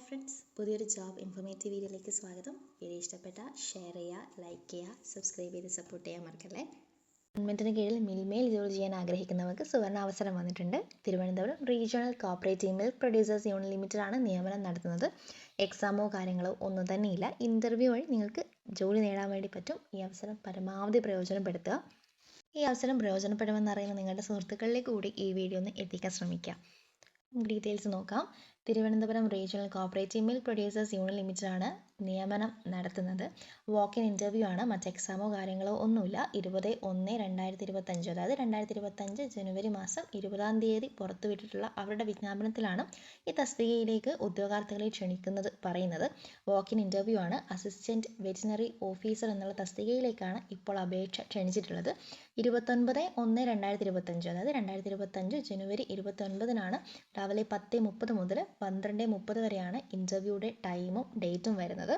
Hi friends പുതിയൊരു job informative വീഡിയോയിലേക്ക് സ്വാഗതം. വീഡിയോ ഇഷ്ടപ്പെട്ട ഷെയർ ചെയ്യുക ലൈക്ക് ചെയ്യുക സബ്സ്ക്രൈബ് ചെയ്ത് സപ്പോർട്ട് ചെയ്യാൻ മറക്കല്ലേ? ഗവൺമെന്റിന് കീഴിൽ മിൽമയിൽ ജോലി ചെയ്യാൻ ആഗ്രഹിക്കുന്നവർക്ക് സുവർണ അവസരം വന്നിട്ടുണ്ട്. Thiruvananthapuram regional cooperative milk producers union ആണ് നിയമനം നടത്തുന്നത്. എക്സാമോ കാര്യങ്ങളോ ഒന്നും തന്നെയില്ല. ഇന്റർവ്യൂ വഴി നിങ്ങൾക്ക് ജോലി നേടാൻ വേണ്ടി പറ്റും. ഈ അവസരം പരമാവധി പ്രയോജനപ്പെടുത്തുക. ഈ അവസരം പ്രയോജനപ്പെടുമെന്ന് അറിയുന്ന നിങ്ങളുടെ സുഹൃത്തുക്കളിലേക്ക് കൂടി ഈ വീഡിയോ ഒന്ന് എത്തിക്കാൻ ശ്രമിക്കുക ഡീറ്റെയിൽസ് നോക്കാം. Thiruvananthapuram regional cooperative milk producers union ലിമിറ്റഡാണ് നിയമനം നടത്തുന്നത്. വാക്ക് ഇൻ ഇന്റർവ്യൂ ആണ്. മറ്റ് എക്സാമോ കാര്യങ്ങളോ ഒന്നുമില്ല. ഇരുപത് ഒന്ന് രണ്ടായിരത്തി ഇരുപത്തഞ്ച് അതായത് രണ്ടായിരത്തി ഇരുപത്തഞ്ച് ജനുവരി മാസം ഇരുപതാം തീയതി പുറത്തുവിട്ടിട്ടുള്ള അവരുടെ വിജ്ഞാപനത്തിലാണ് ഈ തസ്തികയിലേക്ക് ഉദ്യോഗാർത്ഥികളെ ക്ഷണിക്കുന്നത് പറയുന്നത്. ഇൻ ഇന്റർവ്യൂ ആണ്. അസിസ്റ്റന്റ് വെറ്റിനറി ഓഫീസർ എന്നുള്ള തസ്തികയിലേക്കാണ് ഇപ്പോൾ അപേക്ഷ ക്ഷണിച്ചിട്ടുള്ളത്. ഇരുപത്തൊൻപത് ഒന്ന് രണ്ടായിരത്തി ഇരുപത്തഞ്ച് അതായത് രണ്ടായിരത്തി ഇരുപത്തഞ്ച് ജനുവരി ഇരുപത്തൊൻപതിനാണ് രാവിലെ പത്ത് മുപ്പത് മുതൽ പന്ത്രണ്ട് മുപ്പത് വരെയാണ് ഇന്റർവ്യൂയുടെ ടൈമും ഡേറ്റും വരുന്നത്.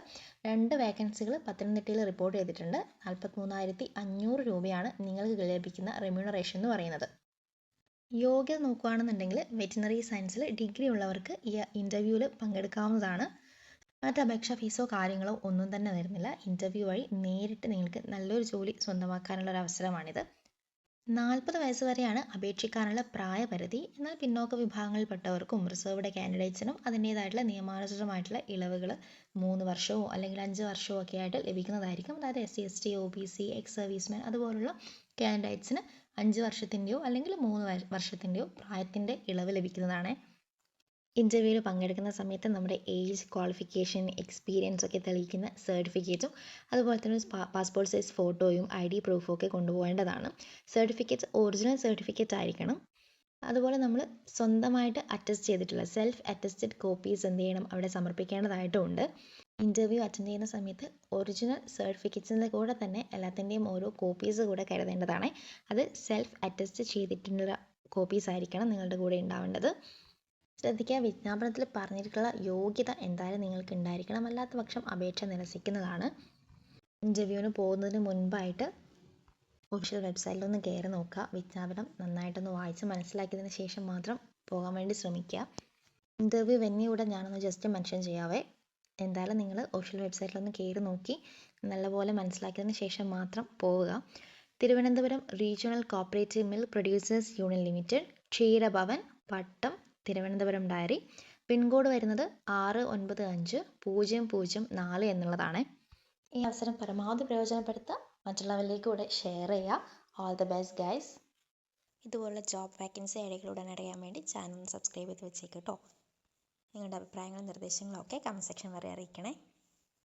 രണ്ട് വേക്കൻസികൾ പത്തനംതിട്ടയിൽ റിപ്പോർട്ട് ചെയ്തിട്ടുണ്ട്. നാൽപ്പത്തിമൂന്നായിരത്തി അഞ്ഞൂറ് രൂപയാണ് നിങ്ങൾക്ക് ലഭിക്കുന്ന റെമ്യൂണറേഷൻ എന്ന് പറയുന്നത്. യോഗ്യത നോക്കുകയാണെന്നുണ്ടെങ്കിൽ വെറ്റിനറി സയൻസിൽ ഡിഗ്രി ഉള്ളവർക്ക് ഈ ഇന്റർവ്യൂവിൽ പങ്കെടുക്കാവുന്നതാണ്. മറ്റ് അപേക്ഷാ ഫീസോ കാര്യങ്ങളോ ഒന്നും തന്നെ വരുന്നില്ല. ഇന്റർവ്യൂ വഴി നേരിട്ട് നിങ്ങൾക്ക് നല്ലൊരു ജോലി സ്വന്തമാക്കാനുള്ള ഒരു അവസരമാണിത്. നാൽപ്പത് വയസ്സ് വരെയാണ് അപേക്ഷിക്കാനുള്ള പ്രായപരിധി. എന്നാൽ പിന്നോക്ക വിഭാഗങ്ങളിൽപ്പെട്ടവർക്കും റിസർവ്ഡ് കാൻഡിഡേറ്റ്സിനും അതിന്റേതായിട്ടുള്ള നിയമാനുസൃതമായിട്ടുള്ള ഇളവുകൾ മൂന്ന് വർഷമോ അല്ലെങ്കിൽ അഞ്ച് വർഷമോ ഒക്കെ ആയിട്ട് ലഭിക്കുന്നതായിരിക്കും. അതായത് S C S T O B C ex serviceman അതുപോലുള്ള കാൻഡിഡേറ്റ്സിന് അഞ്ച് വർഷത്തിന്റെയോ അല്ലെങ്കിൽ മൂന്ന് വർഷത്തിന്റെയോ പ്രായത്തിന്റെ ഇളവ് ലഭിക്കുന്നതാണ്. ഇന്റർവ്യൂവിൽ പങ്കെടുക്കുന്ന സമയത്ത് നമ്മുടെ ഏജ് ക്വാളിഫിക്കേഷൻ എക്സ്പീരിയൻസ് ഒക്കെ തെളിയിക്കുന്ന സർട്ടിഫിക്കറ്റും അതുപോലെ തന്നെ പാസ്പോർട്ട് സൈസ് ഫോട്ടോയും ഐ ഡി പ്രൂഫും ഒക്കെ കൊണ്ടുപോകേണ്ടതാണ്. സർട്ടിഫിക്കറ്റ്സ് ഒറിജിനൽ സർട്ടിഫിക്കറ്റ് ആയിരിക്കണം. അതുപോലെ നമ്മൾ സ്വന്തമായിട്ട് അറ്റസ്റ്റ് ചെയ്തിട്ടുള്ള സെൽഫ് അറ്റസ്റ്റഡ് കോപ്പീസ് എന്ത് ചെയ്യണം അവിടെ സമർപ്പിക്കേണ്ടതായിട്ടുണ്ട് ഇന്റർവ്യൂ അറ്റൻഡ് ചെയ്യുന്ന സമയത്ത് ഒറിജിനൽ സർട്ടിഫിക്കറ്റ്സിന്റെ കൂടെ തന്നെ എല്ലാത്തിന്റെയും ഓരോ കോപ്പീസ് കൂടെ കരുതേണ്ടതാണ്. അത് സെൽഫ് അറ്റസ്റ്റ് ചെയ്തിട്ടുള്ള കോപ്പീസ് ആയിരിക്കണം നിങ്ങളുടെ കൂടെ ഉണ്ടാവേണ്ടത്. ശ്രദ്ധിക്കുക. വിജ്ഞാപനത്തിൽ പറഞ്ഞിട്ടുള്ള യോഗ്യത എന്തായാലും നിങ്ങൾക്ക് ഉണ്ടായിരിക്കണം. അല്ലാത്ത പക്ഷം അപേക്ഷ നിരസിക്കുന്നതാണ്. ഇന്റർവ്യൂവിന് പോകുന്നതിന് മുൻപായിട്ട് ഒഫീഷ്യൽ വെബ്സൈറ്റിൽ ഒന്ന് കയറി നോക്കുക. വിജ്ഞാപനം നന്നായിട്ടൊന്ന് വായിച്ച് മനസ്സിലാക്കിയതിന് ശേഷം മാത്രം പോകാൻ വേണ്ടി ശ്രമിക്കുക. ഇന്റർവ്യൂ വെന്യൂ കൂടെ ഞാനൊന്ന് ജസ്റ്റ് മെൻഷൻ ചെയ്യാവേ. എന്തായാലും നിങ്ങൾ ഒഫീഷ്യൽ വെബ്സൈറ്റിൽ ഒന്ന് കയറി നോക്കി നല്ലപോലെ മനസ്സിലാക്കിയതിന് ശേഷം മാത്രം പോവുക. Thiruvananthapuram regional cooperative milk producers union limited Ksheerabhavan Pattom Thiruvananthapuram dairy. Pincode വരുന്നത് ആറ് ഒൻപത് അഞ്ച് പൂജ്യം പൂജ്യം നാല് എന്നുള്ളതാണ്. ഈ അവസരം പരമാവധി പ്രയോജനപ്പെടുത്തുക. മറ്റുള്ളവരിലേക്ക് കൂടെ ഷെയർ ചെയ്യുക. ഓൾ ദ ബെസ്റ്റ് ഗൈസ് ഇതുപോലുള്ള ജോബ് വാക്കൻസി ഐഡിയകളുടൻ അറിയാൻ വേണ്ടി ചാനൽ സബ്സ്ക്രൈബ് ചെയ്ത് വെച്ചേക്ക് നിങ്ങളുടെ അഭിപ്രായങ്ങളും നിർദ്ദേശങ്ങളും ഒക്കെ കമന്റ് സെക്ഷൻ വരെ അറിയിക്കണേ.